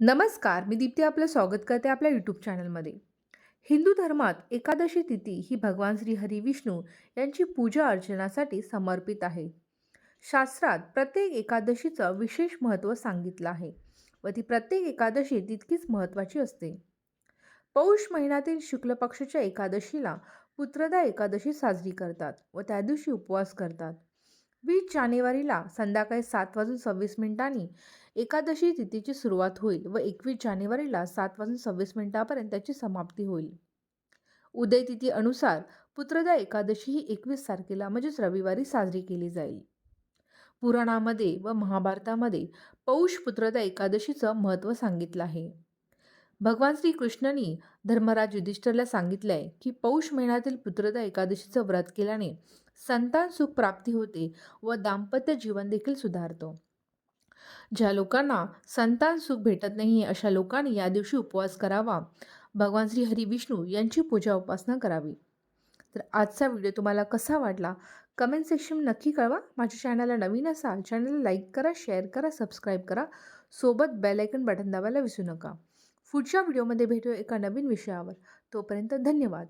नमस्कार मी दीप्ती आपलं स्वागत करते आपल्या यूट्यूब चॅनलमध्ये हिंदू धर्मात एकादशी तिथी ही भगवान श्री हरी विष्णू यांची पूजा अर्चनासाठी समर्पित आहे. शास्त्रात प्रत्येक एकादशीचं विशेष महत्त्व सांगितलं आहे व ती प्रत्येक एकादशी तितकीच महत्त्वाची असते. पौष महिन्यातील शुक्ल पक्षाच्या एकादशीला पुत्रदा एकादशी साजरी करतात व त्या दिवशी उपवास करतात. वीस जानेवारीला संध्याकाळी सात वाजून सव्वीस मिनिटांनी एकादशी तिथीची सुरुवात होईल व एकवीस जानेवारीला सात वाजून सव्वीस मिनिटापर्यंत त्याची समाप्ती होईल. उदय तिथी अनुसार पुत्रदा एकादशी ही एकवीस तारखेला म्हणजेच रविवारी साजरी केली जाईल. पुराणामध्ये व महाभारतामध्ये पौष पुत्रदा एकादशीचं महत्त्व सांगितलं आहे. भगवान श्रीकृष्णांनी धर्मराज युधिष्ठरला सांगितलं आहे की पौष महिन्यातील पुत्रदा एकादशीचं व्रत केल्याने संतान सुख प्राप्ती होते व दाम्पत्य जीवन देखील सुधारतो. ज्या लोकांना संतान सुख भेटत नाही अशा लोकांनी या दिवशी उपवास करावा. भगवान श्री हरी विष्णू यांची पूजा उपासना करावी. तर आजचा व्हिडिओ तुम्हाला कसा वाटला? कमेंट सेक्शन नक्की कळवा. माझ्या चॅनलला नवीन असाल चॅनलला लाईक करा शेअर करा सबस्क्राईब करा. सोबत बेलायकन बटन दाबायला विसरू नका. पुढच्या व्हिडिओमध्ये भेटूया एका नवीन विषयावर. तोपर्यंत धन्यवाद.